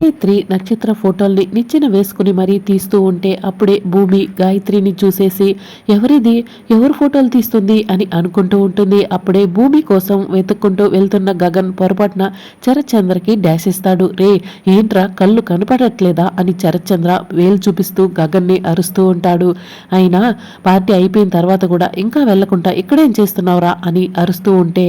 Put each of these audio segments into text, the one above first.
గాయత్రి నక్షత్ర ఫోటోల్ని నిచ్చెన వేసుకుని మరీ తీస్తూ ఉంటే అప్పుడే భూమి గాయత్రిని చూసేసి ఎవరిది? ఎవరు ఫోటోలు తీస్తుంది? అని అనుకుంటూ ఉంటుంది. అప్పుడే భూమి కోసం వెతుక్కుంటూ వెళ్తున్న గగన్ పొరపాటున చరచంద్రకి డాష్ ఇస్తాడు. రే ఏంట్రా? కళ్ళు కనపడట్లేదా? అని చరచంద్ర వేలు చూపిస్తూ గగన్ని అరుస్తూ ఉంటాడు. అయినా పార్టీ అయిపోయిన తర్వాత కూడా ఇంకా వెళ్ళకుండా ఇక్కడేం చేస్తున్నావురా? అని అరుస్తూ ఉంటే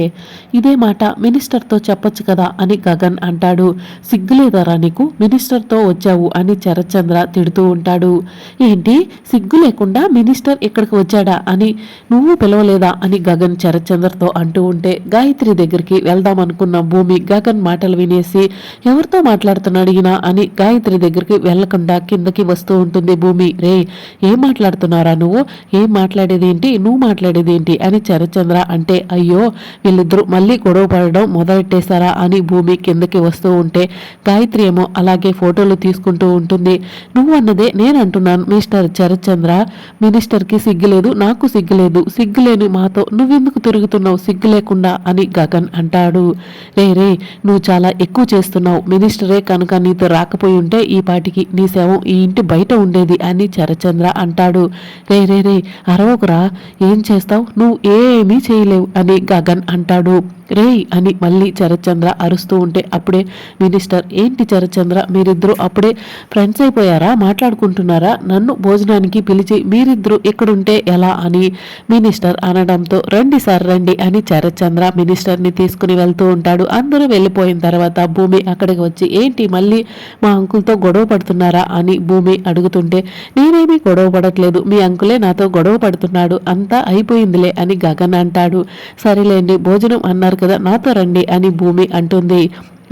ఇదే మాట మినిస్టర్తో చెప్పొచ్చు కదా? అని గగన్ అంటాడు. సిగ్గులేదారా నీకు? మినిస్టర్తో వచ్చావు అని చరచంద్ర తిడుతూ ఉంటాడు. ఏంటి? సిగ్గు లేకుండా మినిస్టర్ ఇక్కడికి వచ్చాడా అని? నువ్వు పిలవలేదా అని గగన్ చరచంద్రతో అంటూ ఉంటే గాయత్రి దగ్గరికి వెళ్దాం అనుకున్న భూమి గగన్ మాటలు వినేసి ఎవరితో మాట్లాడుతున్నాడు ఈయన? అని గాయత్రి దగ్గరికి వెళ్ళకుండా కిందకి వస్తూ ఉంటుంది భూమి. రే ఏం మాట్లాడుతున్నారా నువ్వు? ఏం మాట్లాడేది ఏంటి నువ్వు మాట్లాడేది ఏంటి అని చరచంద్ర అంటే అయ్యో వీళ్ళిద్దరూ మళ్ళీ గొడవ పడడం మొదలెట్టేశారా? అని భూమి కిందకి వస్తూ ఉంటే గాయత్రి ఏమో అలాగే ఫోటోలు తీసుకుంటూ ఉంటుంది. నువ్వు అన్నదే నేను అంటున్నాను మిస్టర్ చరచంద్ర మినిస్టర్కి సిగ్గులేదు నాకు సిగ్గులేదు సిగ్గులేని మాతో నువ్వెందుకు తిరుగుతున్నావు? సిగ్గు లేకుండా అని గగన్ అంటాడు. రే రే నువ్వు చాలా ఎక్కువ చేస్తున్నావు. మినిస్టరే కనుక నీతో రాకపోయి ఉంటే ఈ పాటికి నీ శవం ఈ ఇంటి బయట ఉండేది అని చరచంద్ర అంటాడు. రే రే రే అరవకురా ఏం చేస్తావు? నువ్వు ఏమీ చేయలేవు అని గగన్ అంటాడు. రేయ్ అని మళ్ళీ చరచంద్ర అరుస్తూ ఉంటే అప్పుడే మినిస్టర్ ఏంటి చంద్ర మీరిద్దరూ అప్పుడే ఫ్రెండ్స్ అయిపోయారా? మాట్లాడుకుంటున్నారా? నన్ను భోజనానికి పిలిచి మీరిద్దరూ ఇక్కడుంటే ఎలా అని మినిస్టర్ అనడంతో రండి సార్ రండి అని చరచంద్ర మినిస్టర్ని తీసుకుని వెళ్తూ ఉంటాడు. అందరూ వెళ్ళిపోయిన తర్వాత భూమి అక్కడికి వచ్చి ఏంటి మళ్ళీ మా అంకుల్తో గొడవ పడుతున్నారా? అని భూమి అడుగుతుంటే నేనేమీ గొడవ పడట్లేదు మీ అంకులే నాతో గొడవ పడుతున్నాడు అంతా అయిపోయిందిలే అని గగన్ అంటాడు. సరేలేండి భోజనం అన్నారు కదా నాతో రండి అని భూమి అంటుంది.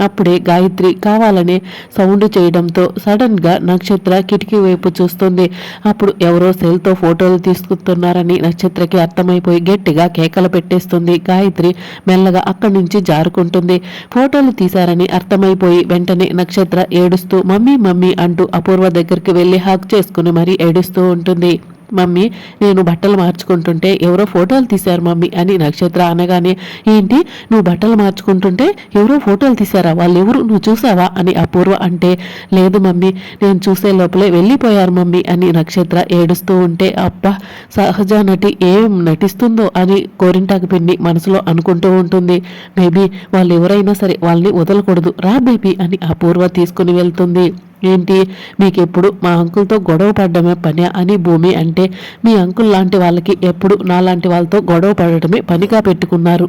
అప్పుడే గాయత్రి కావాలనే సౌండ్ చేయడంతో సడన్గా నక్షత్ర కిటికీ వైపు చూస్తుంది. అప్పుడు ఎవరో సెల్తో ఫోటోలు తీసుకుంటున్నారని నక్షత్రకి అర్థమైపోయి గట్టిగా కేకలు పెట్టేస్తుంది. గాయత్రి మెల్లగా అక్కడి నుంచి జారుకుంటుంది. ఫోటోలు తీశారని అర్థమైపోయి వెంటనే నక్షత్ర ఏడుస్తూ మమ్మీ మమ్మీ అంటూ అపూర్వ దగ్గరికి వెళ్ళి హాక్ చేసుకుని మరీ ఏడుస్తూ ఉంటుంది. మమ్మీ నేను బట్టలు మార్చుకుంటుంటే ఎవరో ఫోటోలు తీశారు మమ్మీ అని నక్షత్ర అనగానే ఏంటి? నువ్వు బట్టలు మార్చుకుంటుంటే ఎవరో ఫోటోలు తీశారా? వాళ్ళు ఎవరు నువ్వు చూసావా? అని అపూర్వ అంటే లేదు మమ్మీ నేను చూసే లోపలే వెళ్ళిపోయారు మమ్మీ అని నక్షత్ర ఏడుస్తూ ఉంటే అబ్బా సహజ నటి ఏం నటిస్తుందో అని కోరింటాకు పిన్ని మనసులో అనుకుంటూ ఉంటుంది. బేబీ వాళ్ళు ఎవరైనా సరే వాళ్ళని వదలకూడదు. రా బేబీ అని అపూర్వ తీసుకుని వెళ్తుంది. ఏంటి? మీకు ఎప్పుడు మా అంకుల్తో గొడవ పడడమే పని అని భూమి అంటే మీ అంకుల్ లాంటి వాళ్ళకి ఎప్పుడు నాలాంటి వాళ్ళతో గొడవ పడటమే పనిగా పెట్టుకున్నారు.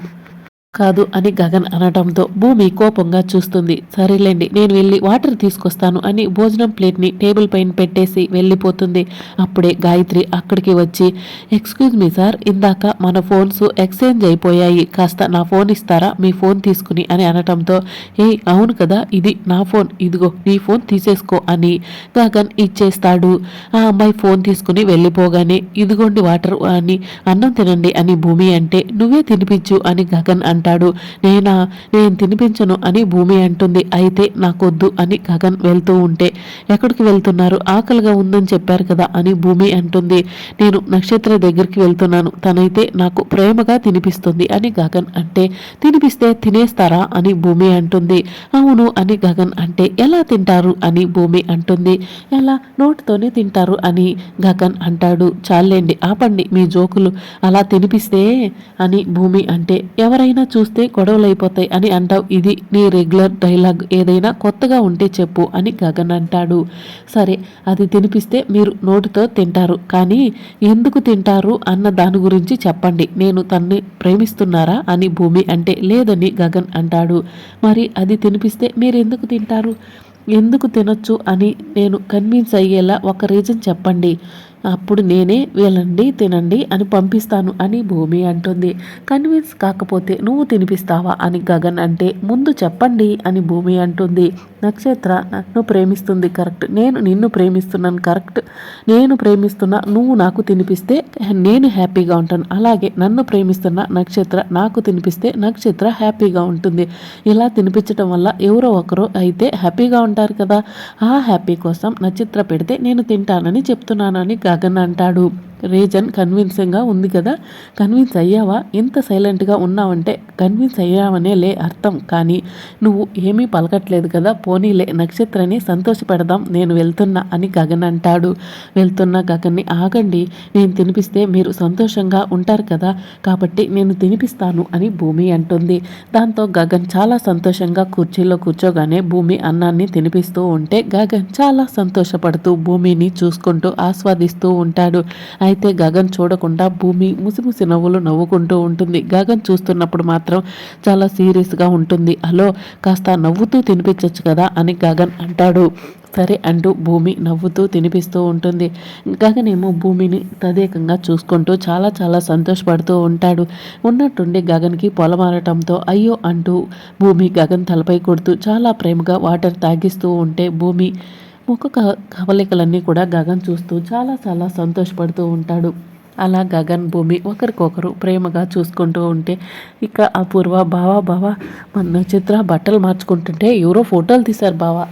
కాదు అని గగన్ అనటంతో భూమి కోపంగా చూస్తుంది. సరేలేండి నేను వెళ్ళి వాటర్ తీసుకొస్తాను అని భోజనం ప్లేట్ని టేబుల్ పైన పెట్టేసి వెళ్ళిపోతుంది. అప్పుడే గాయత్రి అక్కడికి వచ్చి ఎక్స్క్యూజ్ మీ సార్ ఇందాక మన ఫోన్స్ ఎక్స్చేంజ్ అయిపోయాయి. కాస్త నా ఫోన్ ఇస్తారా? మీ ఫోన్ తీసుకుని అని అనటంతో ఏ అవును కదా ఇది నా ఫోన్. ఇదిగో నీ ఫోన్ తీసేసుకో అని గగన్ ఇచ్చేస్తాడు. ఆ అమ్మాయి ఫోన్ తీసుకుని వెళ్ళిపోగానే ఇదిగోండి వాటర్ అని అన్నం తినండి అని భూమి అంటే నువ్వే తినిపించు అని గగన్ అంటాడు. నేనా? నేను తినిపించను అని భూమి అంటుంది. అయితే నాకొద్దు అని గగన్ వెళ్తూ ఉంటే ఎక్కడికి వెళ్తున్నారు? ఆకలిగా ఉందని చెప్పారు కదా అని భూమి అంటుంది. నేను నక్షత్ర దగ్గరికి వెళ్తున్నాను. తనైతే నాకు ప్రేమగా తినిపిస్తుంది అని గగన్ అంటే తినిపిస్తే తినేస్తారా అని భూమి అంటుంది. అవును అని గగన్ అంటే ఎలా తింటారు అని భూమి అంటుంది. ఎలా? నోటితోనే తింటారు అని గగన్ అంటాడు. చాలండి ఆపండి మీ జోకులు. అలా తినిపిస్తే అని భూమి అంటే ఎవరైనా చూస్తే గొడవలు అయిపోతాయి అని అంటావు. ఇది నీ రెగ్యులర్ డైలాగ్. ఏదైనా కొత్తగా ఉంటే చెప్పు అని గగన్ అంటాడు. సరే అది తినిపిస్తే మీరు నోటితో తింటారు. కానీ ఎందుకు తింటారు అన్న దాని గురించి చెప్పండి. నేను తన్ని ప్రేమిస్తున్నారా అని భూమి అంటే లేదని గగన్ అంటాడు. మరి అది తినిపిస్తే మీరు ఎందుకు తింటారు? ఎందుకు తినొచ్చు అని నేను కన్విన్స్ అయ్యేలా ఒక రీజన్ చెప్పండి. అప్పుడు నేనే వెళ్ళండి తినండి అని పంపిస్తాను అని భూమి అంటుంది. కన్విన్స్ కాకపోతే నువ్వు తినిపిస్తావా అని గగన్ అంటే ముందు చెప్పండి అని భూమి అంటుంది. నక్షత్ర నన్ను ప్రేమిస్తుంది కరెక్ట్. నేను నిన్ను ప్రేమిస్తున్నాను కరెక్ట్. నేను ప్రేమిస్తున్నా నువ్వు నాకు తినిపిస్తే నేను హ్యాపీగా ఉంటాను. అలాగే నన్ను ప్రేమిస్తున్న నక్షత్ర నాకు తినిపిస్తే నక్షత్ర హ్యాపీగా ఉంటుంది. ఇలా తినిపించడం వల్ల ఎవరో ఒకరు అయితే హ్యాపీగా ఉంటారు కదా. ఆ హ్యాపీ కోసం నక్షత్ర పెడితే నేను తింటానని చెప్తున్నానని గగన్ అంటాడు. రీజన్ కన్విన్సింగ్గా ఉంది కదా. కన్విన్స్ అయ్యావా? ఎంత సైలెంట్గా ఉన్నావంటే కన్విన్స్ అయ్యావనే లే అర్థం. కానీ నువ్వు ఏమీ పలకట్లేదు కదా. పోనీలే నక్షత్రని సంతోషపెడదాం నేను వెళ్తున్నా అని గగన్ అంటాడు. వెళ్తున్న గగన్ని ఆగండి నేను తినిపిస్తే మీరు సంతోషంగా ఉంటారు కదా. కాబట్టి నేను తినిపిస్తాను అని భూమి అంటుంది. దాంతో గగన్ చాలా సంతోషంగా కుర్చీలో కూర్చోగానే భూమి అన్నాన్ని తినిపిస్తూ ఉంటే గగన్ చాలా సంతోషపడుతూ భూమిని చూసుకుంటూ ఆస్వాదిస్తూ ఉంటాడు. అయితే గగన్ చూడకుండా భూమి ముసిముసి నవ్వులు నవ్వుకుంటూ ఉంటుంది. గగన్ చూస్తున్నప్పుడు మాత్రం చాలా సీరియస్గా ఉంటుంది. హలో కాస్త నవ్వుతూ తినిపించవచ్చు కదా అని గగన్ అంటాడు. సరే అంటూ భూమి నవ్వుతూ తినిపిస్తూ ఉంటుంది. గగనేమో భూమిని తదేకంగా చూసుకుంటూ చాలా చాలా సంతోషపడుతూ ఉంటాడు. ఉన్నట్టుండి గగన్కి పొలమారటంతో అయ్యో అంటూ భూమి గగన్ తలపై కొడుతూ చాలా ప్రేమగా వాటర్ తాగిస్తూ ఉంటే భూమి ముఖ కవలికలన్నీ కూడా గగన్ చూస్తూ చాలా చాలా సంతోషపడుతూ ఉంటాడు. అలా గగన్ భూమి ఒకరికొకరు ప్రేమగా చూసుకుంటూ ఉంటే ఇక అపూర్వ బావా బావా మన నక్షత్ర బట్టలు మార్చుకుంటుంటే ఎవరో ఫోటోలు తీశారు బావా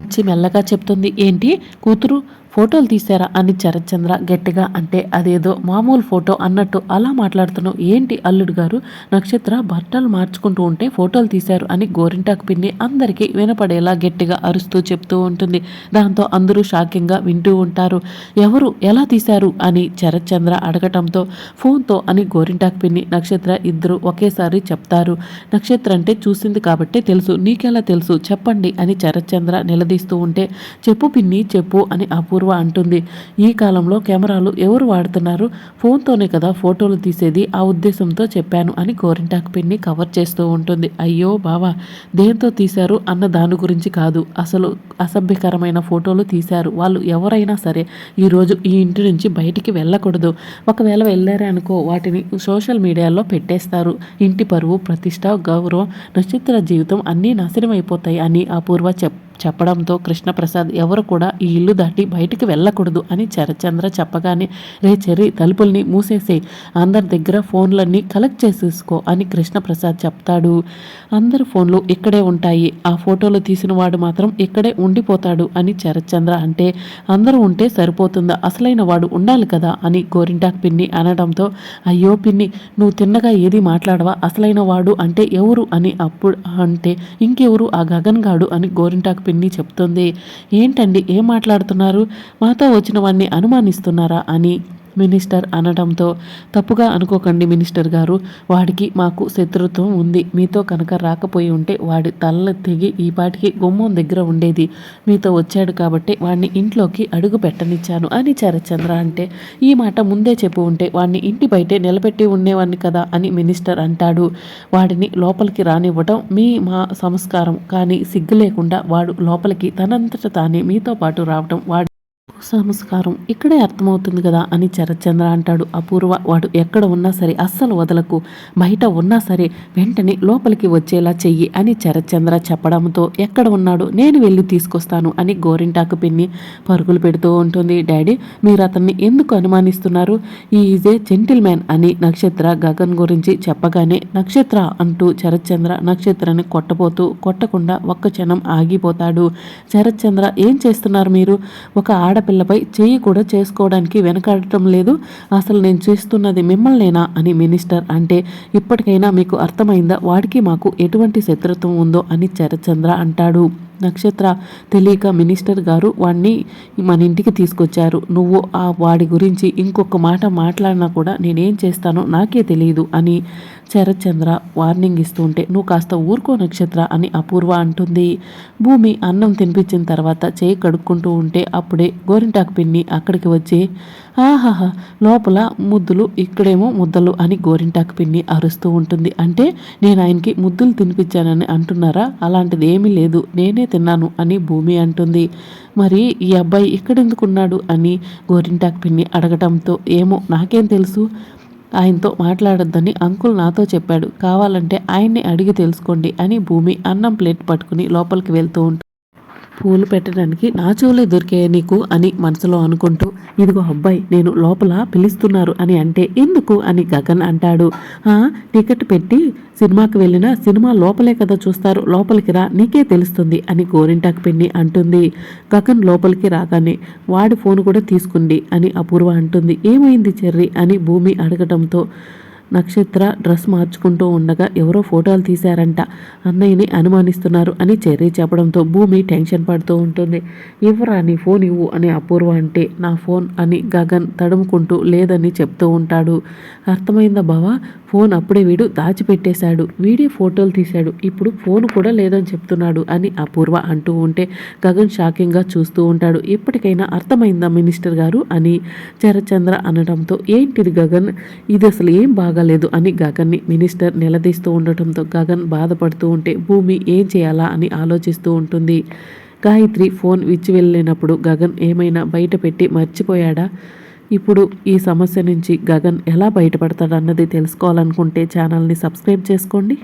వచ్చి మెల్లగా చెప్తుంది. ఏంటి? కూతురు ఫోటోలు తీశారా అని చరచంద్ర గట్టిగా అంటే అదేదో మామూలు ఫోటో అన్నట్టు అలా మాట్లాడుతున్నావు ఏంటి అల్లుడు గారు? నక్షత్ర బట్టలు మార్చుకుంటూ ఉంటే ఫోటోలు తీశారు అని గోరింటాకు పిన్ని అందరికీ వినపడేలా గట్టిగా అరుస్తూ చెప్తూ ఉంటుంది. దాంతో అందరూ షాకింగ్గా వింటూ ఉంటారు. ఎవరు? ఎలా తీశారు? అని చరచంద్ర అడగటంతో ఫోన్తో అని గోరింటాకు పిన్ని నక్షత్ర ఇద్దరు ఒకేసారి చెప్తారు. నక్షత్ర అంటే చూసింది కాబట్టి తెలుసు నీకెలా తెలుసు? చెప్పండి అని చరచంద్ర నిలదీస్తూ ఉంటే చెప్పు పిన్ని చెప్పు అని అపూర్వ అంటుంది. ఈ కాలంలో కెమెరాలు ఎవరు వాడుతున్నారు? ఫోన్తోనే కదా ఫోటోలు తీసేది? ఆ ఉద్దేశంతో చెప్పాను అని గోరింటాకు పిన్ని కవర్ చేస్తూ ఉంటుంది. అయ్యో బావా దేంతో తీశారు అన్న దాని గురించి కాదు. అసలు అసభ్యకరమైన ఫోటోలు తీశారు. వాళ్ళు ఎవరైనా సరే ఈరోజు ఈ ఇంటి నుంచి బయటికి వెళ్ళకూడదు. ఒకవేళ వెళ్ళారే అనుకో వాటిని సోషల్ మీడియాలో పెట్టేస్తారు. ఇంటి పరువు ప్రతిష్ట గౌరవం నక్షత్ర జీవితం అన్నీ నాశనం అయిపోతాయి అని అపూర్వ చెప్ చెప్పడంతో కృష్ణప్రసాద్ ఎవరు కూడా ఈ ఇల్లు దాటి బయటికి వెళ్ళకూడదు అని చరచంద్ర చెప్పగానే రే చెర్రి తలుపుల్ని మూసేసేయి అందరి దగ్గర ఫోన్లన్నీ కలెక్ట్ చేసేసుకో అని కృష్ణప్రసాద్ చెప్తాడు. అందరి ఫోన్లు ఇక్కడే ఉంటాయి. ఆ ఫోటోలు తీసిన వాడు మాత్రం ఇక్కడే ఉండిపోతాడు అని చరచంద్ర అంటే అందరూ ఉంటే సరిపోతుందా? అసలైన వాడు ఉండాలి కదా అని గోరింటాక్ పిన్ని అనడంతో అయ్యో పిన్ని నువ్వు తిన్నగా ఏది మాట్లాడవా? అసలైన వాడు అంటే ఎవరు? అని అప్పుడు అంటే ఇంకెవరు? ఆ గగన్ గాడు అని గోరింటాక్ పిన్ని చెప్తుంది. ఏంటండి? ఏం మాట్లాడుతున్నారు? మాతో వచ్చిన వాడిని అనుమానిస్తున్నారా? అని మినిస్టర్ అనడంతో తప్పుగా అనుకోకండి మినిస్టర్ గారు. వాడికి మాకు శత్రుత్వం ఉంది. మీతో కనుక రాకపోయి ఉంటే వాడి తలలు తెగి ఈ పాటికి గుమ్మం దగ్గర ఉండేది. మీతో వచ్చాడు కాబట్టి వాడిని ఇంట్లోకి అడుగు పెట్టనిచ్చాను అని చరచంద్ర అంటే ఈ మాట ముందే చెప్పు ఉంటే వాడిని ఇంటి బయటే నిలబెట్టి ఉండేవాడిని కదా అని మినిస్టర్ అంటాడు. వాడిని లోపలికి రానివ్వటం మీ మా సంస్కారం. కానీ సిగ్గు లేకుండా వాడు లోపలికి తనంతట తానే మీతో పాటు రావటం వాడు నమస్కారం ఇక్కడే అర్థమవుతుంది కదా అని చరచంద్ర అంటాడు. అపూర్వ వాడు ఎక్కడ ఉన్నా సరే అస్సలు వదలకు. బయట ఉన్నా సరే వెంటనే లోపలికి వచ్చేలా చెయ్యి అని చరచంద్ర చెప్పడంతో ఎక్కడ ఉన్నాడు? నేను వెళ్ళి తీసుకొస్తాను అని గోరింటాకు పిన్ని పరుగులు పెడుతూ ఉంటుంది. డాడీ మీరు అతన్ని ఎందుకు అనుమానిస్తున్నారు? ఈ ఈజ్ ఏ జెంటిల్ మ్యాన్ అని నక్షత్ర గగన్ గురించి చెప్పగానే నక్షత్ర అంటూ చరచంద్ర నక్షత్రాన్ని కొట్టబోతూ కొట్టకుండా ఒక్క క్షణం ఆగిపోతాడు. చరచంద్ర ఏం చేస్తున్నారు మీరు? ఒక ఆడ ఆడపిల్లపై చేయి కూడా చేసుకోవడానికి వెనకాడటం లేదు. అసలు నేను చేస్తున్నది మిమ్మల్నేనా అని మినిస్టర్ అంటే ఇప్పటికైనా మీకు అర్థమైందా? వాడికి మాకు ఎటువంటి శత్రుత్వం ఉందో అని చరచంద్ర అంటాడు. నక్షత్ర తెలియక మినిస్టర్ గారు వాడిని మన ఇంటికి తీసుకొచ్చారు. నువ్వు ఆ వాడి గురించి ఇంకొక మాట మాట్లాడినా కూడా నేనేం చేస్తానో నాకే తెలియదు అని శరత్చంద్ర వార్నింగ్ ఇస్తుంటే నువ్వు కాస్త ఊరుకో నక్షత్ర అని అపూర్వ అంటుంది. భూమి అన్నం తినిపించిన తర్వాత చేయి కడుక్కుంటూ ఉంటే అప్పుడే గోరింటాకు పిన్ని అక్కడికి వచ్చి ఆహాహా లోపల ముద్దులు ఇక్కడేమో ముద్దలు అని గోరింటాకు పిన్ని అరుస్తూ ఉంటుంది. అంటే నేను ఆయనకి ముద్దులు తినిపించానని అంటున్నారా? అలాంటిది ఏమీ లేదు నేనే తిన్నాను అని భూమి అంటుంది. మరి ఈ అబ్బాయి ఇక్కడెందుకున్నాడు అని గోరింటాకు పిన్ని అడగటంతో ఏమో నాకేం తెలుసు? ఆయనతో మాట్లాడొద్దని అంకుల్ నాతో చెప్పాడు. కావాలంటే ఆయన్ని అడిగి తెలుసుకోండి అని భూమి అన్నం ప్లేట్ పట్టుకుని లోపలికి వెళ్తూ ఉంటుంది పూలు పెట్టడానికి నా చెవులే దొరికే నీకు అని మనసులో అనుకుంటూ ఇదిగో అబ్బాయి నేను లోపల పిలుస్తున్నారు అని అంటే ఎందుకు అని గగన్ అంటాడు. టికెట్ పెట్టి సినిమాకి వెళ్ళినా సినిమా లోపలే కదా చూస్తారు లోపలికి రా నీకే తెలుస్తుంది అని గోరింటాకు పిన్ని అంటుంది. గగన్ లోపలికి రాగానే వాడి ఫోన్ కూడా తీసుకుంది అని అపూర్వ అంటుంది. ఏమైంది చెర్రి అని భూమి అడగడంతో నక్షత్ర డ్రెస్ మార్చుకుంటూ ఉండగా ఎవరో ఫోటోలు తీశారంట. అన్నయ్యని అనుమానిస్తున్నారు అని చెర్రీ చెప్పడంతో భూమి టెన్షన్ పడుతూ ఉంటుంది. ఇవ్వరా నీ ఫోన్ ఇవ్వు అని అపూర్వ అంటే నా ఫోన్ అని గగన్ తడుముకుంటూ లేదని చెప్తూ ఉంటాడు. అర్థమైందా బావా? ఫోన్ అప్పుడే వీడు దాచిపెట్టేశాడు. వీడే ఫోటోలు తీశాడు. ఇప్పుడు ఫోన్ కూడా లేదని చెప్తున్నాడు అని అపూర్వ అంటూ ఉంటే గగన్ షాకింగ్గా చూస్తూ ఉంటాడు. ఇప్పటికైనా అర్థమైందా మినిస్టర్ గారు అని చరచంద్ర అనడంతో ఏంటిది గగన్? ఇది అసలు ఏం బాగాలేదు అని గగన్ని మినిస్టర్ నిలదీస్తూ ఉండటంతో గగన్ బాధపడుతూ ఉంటే భూమి ఏం చేయాలా అని ఆలోచిస్తూ ఉంటుంది. గాయత్రి ఫోన్ విచ్చి వెళ్ళినప్పుడు గగన్ ఏమైనా బయట పెట్టి మర్చిపోయాడా? ఇప్పుడు ఈ సమస్య నుంచి గగన్ ఎలా బయటపడతాడన్నది తెలుసుకోవాలనుకుంటే ఛానల్ని సబ్స్క్రైబ్ చేసుకోండి.